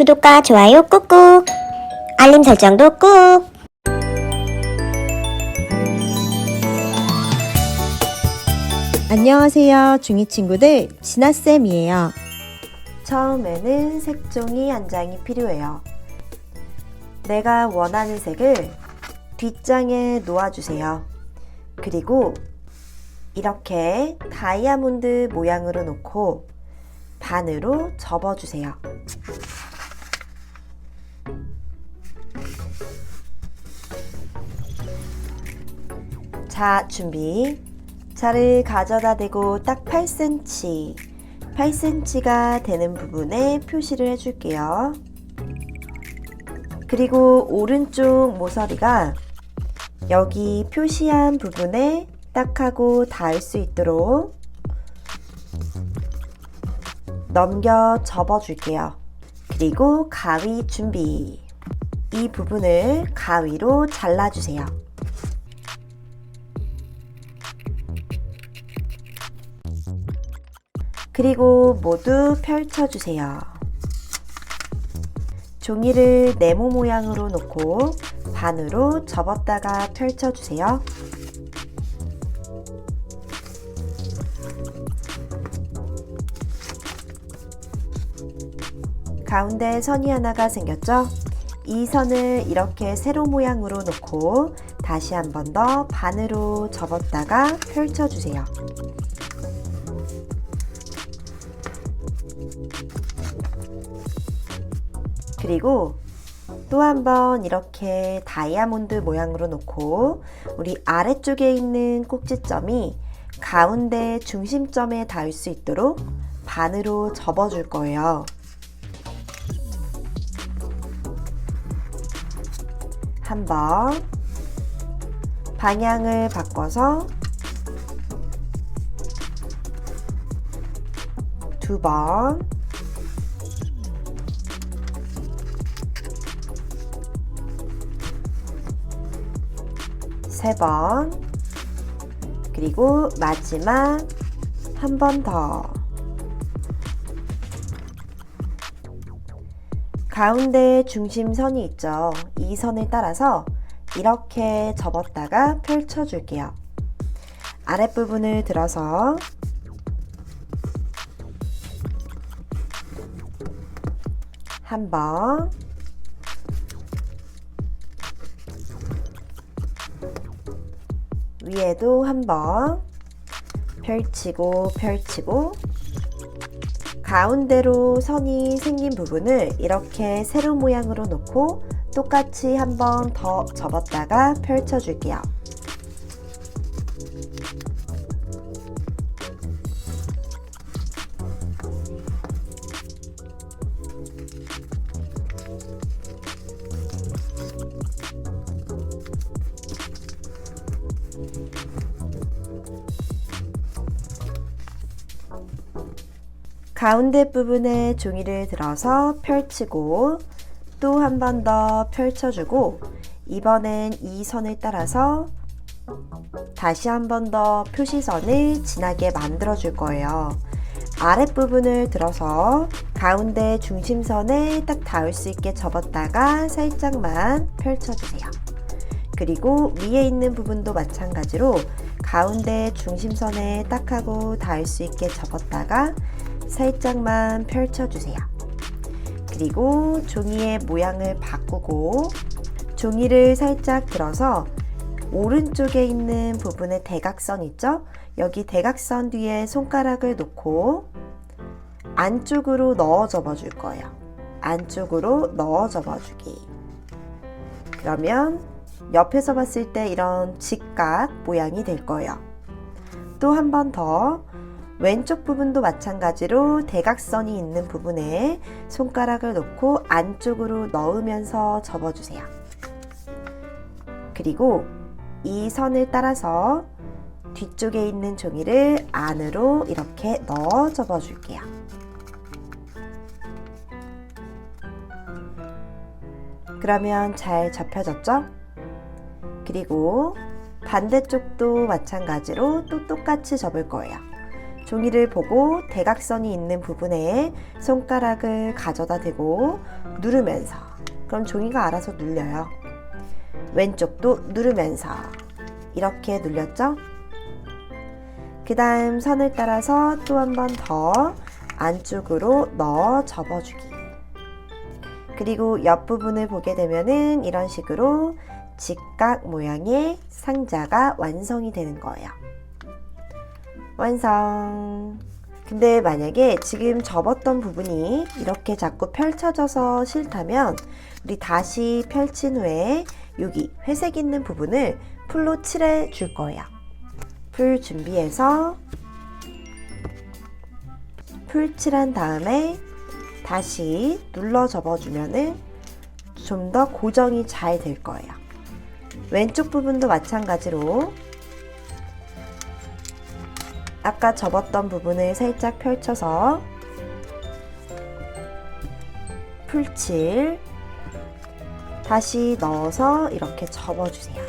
구독과 좋아요 꾹꾹. 알림 설정도 꾹. 안녕하세요. 중2 친구들, 진아쌤이에요. 처음에는 색종이 한 장이 필요해요. 내가 원하는 색을 뒷장에 놓아주세요. 그리고 이렇게 다이아몬드 모양으로 놓고 반으로 접어주세요. 자, 준비. 자를 가져다 대고 딱 8cm, 8cm가 되는 부분에 표시를 해줄게요. 그리고 오른쪽 모서리가 여기 표시한 부분에 딱 하고 닿을 수 있도록 넘겨 접어줄게요. 그리고 가위 준비. 이 부분을 가위로 잘라주세요. 그리고 모두 펼쳐주세요. 종이를 네모 모양으로 놓고 반으로 접었다가 펼쳐주세요. 가운데 선이 하나가 생겼죠? 이 선을 이렇게 세로 모양으로 놓고 다시 한 번 더 반으로 접었다가 펼쳐주세요. 그리고 또 한 번 이렇게 다이아몬드 모양으로 놓고 우리 아래쪽에 있는 꼭지점이 가운데 중심점에 닿을 수 있도록 반으로 접어줄 거예요. 한번 방향을 바꿔서 두 번, 세 번, 그리고 마지막 한 번 더. 가운데 중심선이 있죠. 이 선을 따라서 이렇게 접었다가 펼쳐 줄게요. 아랫부분을 들어서 한 번, 위에도 한번 펼치고 펼치고 가운데로 선이 생긴 부분을 이렇게 세로 모양으로 놓고 똑같이 한번 더 접었다가 펼쳐줄게요. 가운데 부분에 종이를 들어서 펼치고 또 한 번 더 펼쳐주고 이번엔 이 선을 따라서 다시 한 번 더 표시선을 진하게 만들어 줄 거예요. 아랫부분을 들어서 가운데 중심선에 딱 닿을 수 있게 접었다가 살짝만 펼쳐주세요. 그리고 위에 있는 부분도 마찬가지로 가운데 중심선에 딱 하고 닿을 수 있게 접었다가 살짝만 펼쳐주세요. 그리고 종이의 모양을 바꾸고 종이를 살짝 들어서 오른쪽에 있는 부분에 대각선 있죠? 여기 대각선 뒤에 손가락을 놓고 안쪽으로 넣어 접어 줄 거예요. 안쪽으로 넣어 접어 주기. 그러면 옆에서 봤을 때 이런 직각 모양이 될 거예요. 또 한 번 더 왼쪽 부분도 마찬가지로 대각선이 있는 부분에 손가락을 놓고 안쪽으로 넣으면서 접어주세요. 그리고 이 선을 따라서 뒤쪽에 있는 종이를 안으로 이렇게 넣어 접어줄게요. 그러면 잘 접혀졌죠? 그리고 반대쪽도 마찬가지로 또 똑같이 접을 거예요. 종이를 보고 대각선이 있는 부분에 손가락을 가져다 대고 누르면서 그럼 종이가 알아서 눌려요. 왼쪽도 누르면서 이렇게 눌렸죠? 그 다음 선을 따라서 또 한 번 더 안쪽으로 넣어 접어주기. 그리고 옆부분을 보게 되면은 이런 식으로 직각 모양의 상자가 완성이 되는 거예요. 완성. 근데 만약에 지금 접었던 부분이 이렇게 자꾸 펼쳐져서 싫다면 우리 다시 펼친 후에 여기 회색 있는 부분을 풀로 칠해 줄 거예요. 풀 준비해서 풀 칠한 다음에 다시 눌러 접어주면은 좀 더 고정이 잘 될 거예요. 왼쪽 부분도 마찬가지로 아까 접었던 부분을 살짝 펼쳐서 풀칠 다시 넣어서 이렇게 접어주세요.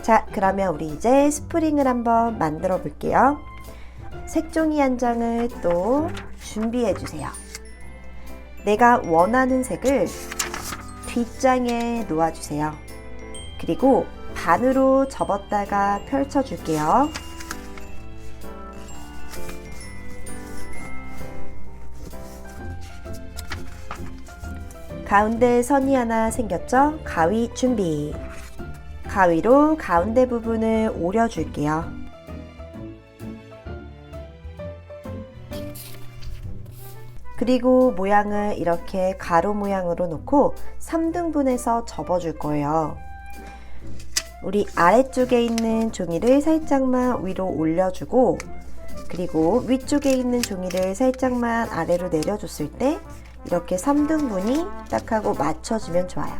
자, 그러면 우리 이제 스프링을 한번 만들어 볼게요. 색종이 한 장을 또 준비해 주세요. 내가 원하는 색을 뒷장에 놓아주세요. 그리고 반으로 접었다가 펼쳐줄게요. 가운데 선이 하나 생겼죠? 가위 준비. 가위로 가운데 부분을 오려줄게요. 그리고 모양을 이렇게 가로 모양으로 놓고 3등분해서 접어줄 거예요. 우리 아래쪽에 있는 종이를 살짝만 위로 올려주고 그리고 위쪽에 있는 종이를 살짝만 아래로 내려줬을 때 이렇게 3등분이 딱 하고 맞춰주면 좋아요.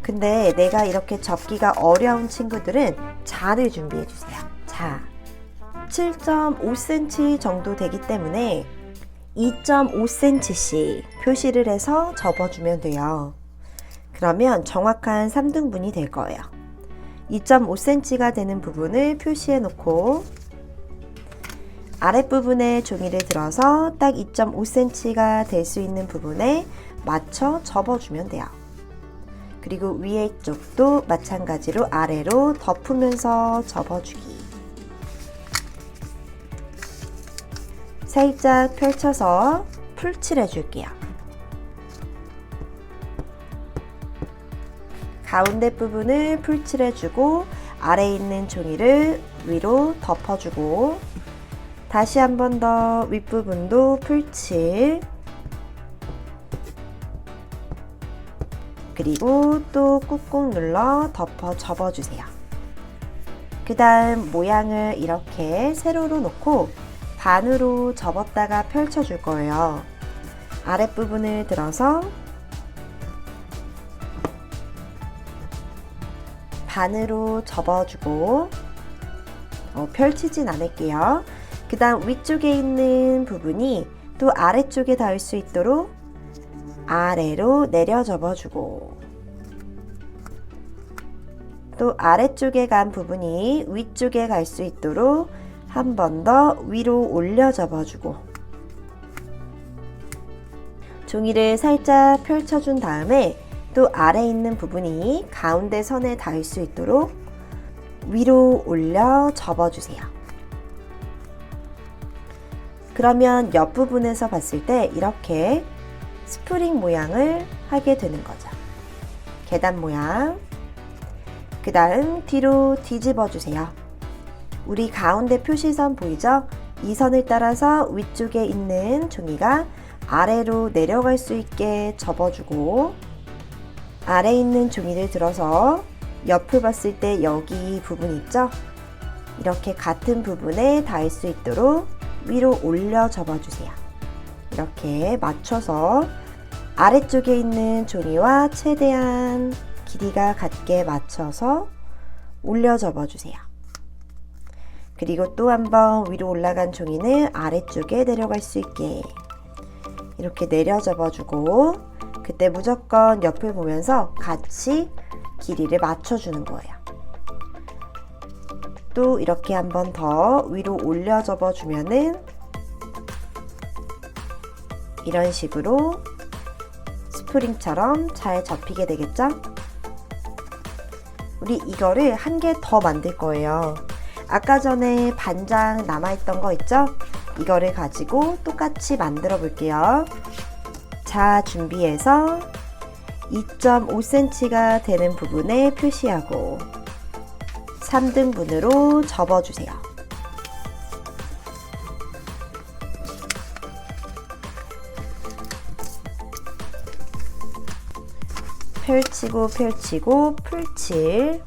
근데 내가 이렇게 접기가 어려운 친구들은 자를 준비해 주세요. 자, 7.5cm 정도 되기 때문에 2.5cm씩 표시를 해서 접어주면 돼요. 그러면 정확한 3등분이 될 거예요. 2.5cm가 되는 부분을 표시해 놓고 아랫부분에 종이를 들어서 딱 2.5cm가 될 수 있는 부분에 맞춰 접어주면 돼요. 그리고 위에 쪽도 마찬가지로 아래로 덮으면서 접어주기. 살짝 펼쳐서 풀칠해 줄게요. 가운데 부분을 풀칠해 주고 아래에 있는 종이를 위로 덮어주고 다시 한 번 더 윗부분도 풀칠 그리고 또 꾹꾹 눌러 덮어 접어주세요. 그 다음 모양을 이렇게 세로로 놓고 반으로 접었다가 펼쳐줄 거예요. 아랫부분을 들어서 반으로 접어주고 어, 펼치진 않을게요. 그 다음 위쪽에 있는 부분이 또 아래쪽에 닿을 수 있도록 아래로 내려 접어주고 또 아래쪽에 간 부분이 위쪽에 갈 수 있도록 한 번 더 위로 올려 접어주고 종이를 살짝 펼쳐준 다음에 또 아래 있는 부분이 가운데 선에 닿을 수 있도록 위로 올려 접어주세요. 그러면 옆부분에서 봤을 때 이렇게 스프링 모양을 하게 되는 거죠. 계단 모양. 그 다음 뒤로 뒤집어 주세요. 우리 가운데 표시선 보이죠? 이 선을 따라서 위쪽에 있는 종이가 아래로 내려갈 수 있게 접어주고 아래에 있는 종이를 들어서 옆을 봤을 때 여기 부분 있죠? 이렇게 같은 부분에 닿을 수 있도록 위로 올려 접어주세요. 이렇게 맞춰서 아래쪽에 있는 종이와 최대한 길이가 같게 맞춰서 올려 접어주세요. 그리고 또 한 번 위로 올라간 종이는 아래쪽에 내려갈 수 있게 이렇게 내려 접어주고 그때 무조건 옆을 보면서 같이 길이를 맞춰주는 거예요. 또 이렇게 한 번 더 위로 올려 접어 주면은 이런 식으로 스프링처럼 잘 접히게 되겠죠? 우리 이거를 한 개 더 만들 거예요. 아까 전에 반장 남아있던 거 있죠? 이거를 가지고 똑같이 만들어 볼게요. 자, 준비해서 2.5cm가 되는 부분에 표시하고 3등분으로 접어주세요. 펼치고 펼치고 풀칠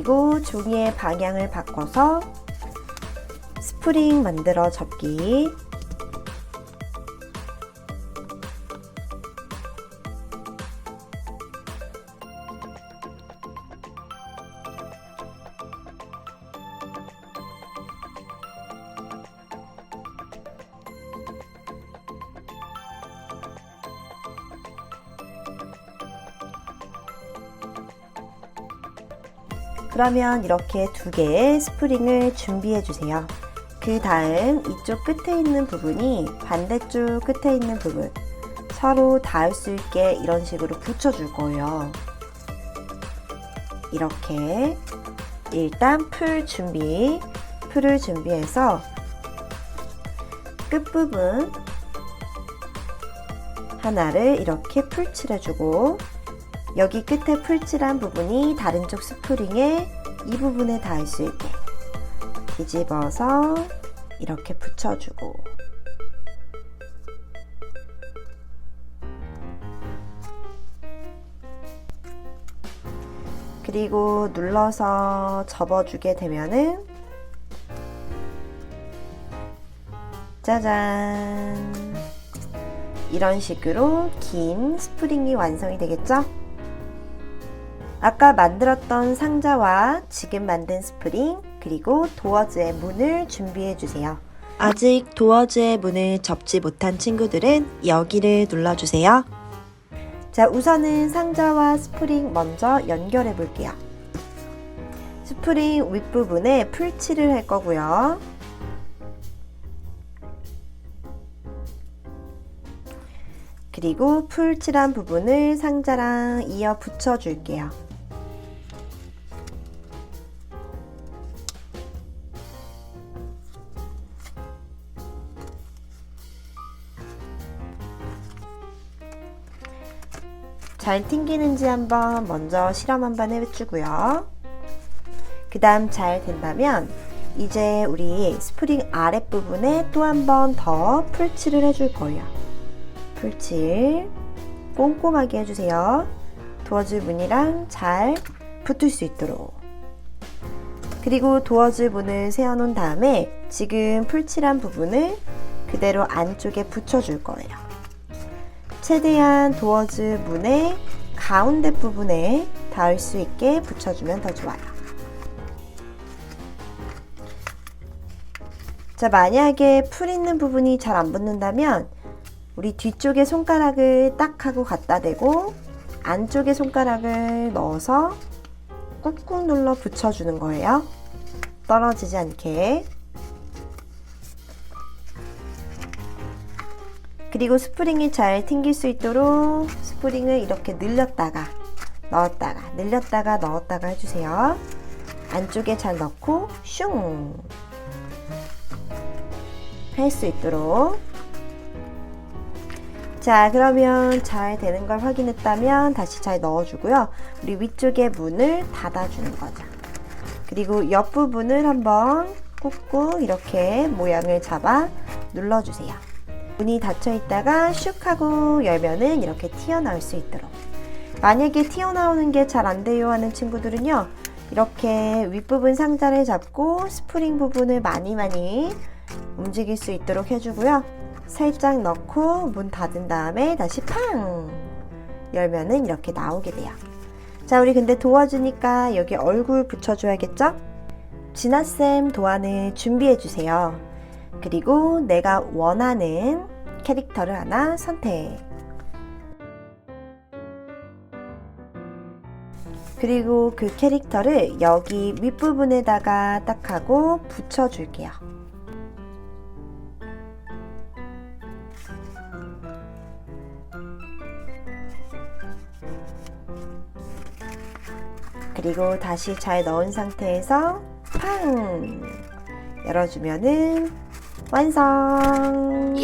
그리고 종이의 방향을 바꿔서 스프링 만들어 접기 그러면 이렇게 두 개의 스프링을 준비해 주세요. 그 다음 이쪽 끝에 있는 부분이 반대쪽 끝에 있는 부분 서로 닿을 수 있게 이런 식으로 붙여줄 거예요. 이렇게 일단 풀 준비, 풀을 준비해서 끝부분 하나를 이렇게 풀칠해주고 여기 끝에 풀칠한 부분이 다른 쪽 스프링에 이 부분에 닿을 수 있게 뒤집어서 이렇게 붙여주고 그리고 눌러서 접어주게 되면은 짜잔 이런 식으로 긴 스프링이 완성이 되겠죠? 아까 만들었던 상자와 지금 만든 스프링 그리고 도어즈의 문을 준비해 주세요. 아직 도어즈의 문을 접지 못한 친구들은 여기를 눌러주세요. 자, 우선은 상자와 스프링 먼저 연결해 볼게요. 스프링 윗부분에 풀칠을 할 거고요. 그리고 풀칠한 부분을 상자랑 이어 붙여 줄게요. 잘 튕기는지 한번 먼저 실험 한번 해주고요. 그 다음 잘 된다면 이제 우리 스프링 아랫부분에 또 한 번 더 풀칠을 해줄 거예요. 풀칠 꼼꼼하게 해주세요. 도어줄 문이랑 잘 붙을 수 있도록. 그리고 도어줄 문을 세워놓은 다음에 지금 풀칠한 부분을 그대로 안쪽에 붙여줄 거예요. 최대한 도어즈 문의 가운데 부분에 닿을 수 있게 붙여주면 더 좋아요. 자, 만약에 풀 있는 부분이 잘 안 붙는다면 우리 뒤쪽에 손가락을 딱 하고 갖다 대고 안쪽에 손가락을 넣어서 꾹꾹 눌러 붙여주는 거예요. 떨어지지 않게. 그리고 스프링이 잘 튕길 수 있도록 스프링을 이렇게 늘렸다가 넣었다가 늘렸다가 넣었다가 해주세요. 안쪽에 잘 넣고 슝! 할 수 있도록 자 그러면 잘 되는 걸 확인했다면 다시 잘 넣어주고요. 우리 위쪽에 문을 닫아주는 거죠. 그리고 옆부분을 한번 꾹꾹 이렇게 모양을 잡아 눌러주세요. 문이 닫혀 있다가 슉 하고 열면은 이렇게 튀어나올 수 있도록. 만약에 튀어나오는 게 잘 안 돼요 하는 친구들은요. 이렇게 윗부분 상자를 잡고 스프링 부분을 많이 많이 움직일 수 있도록 해주고요. 살짝 넣고 문 닫은 다음에 다시 팡 열면은 이렇게 나오게 돼요. 자, 우리 근데 도와주니까 여기 얼굴 붙여줘야겠죠? 진아쌤 도안을 준비해주세요. 그리고 내가 원하는 캐릭터를 하나 선택. 그리고 그 캐릭터를 여기 윗부분에다가 딱 하고 붙여줄게요. 그리고 다시 잘 넣은 상태에서 팡 열어주면은 완성.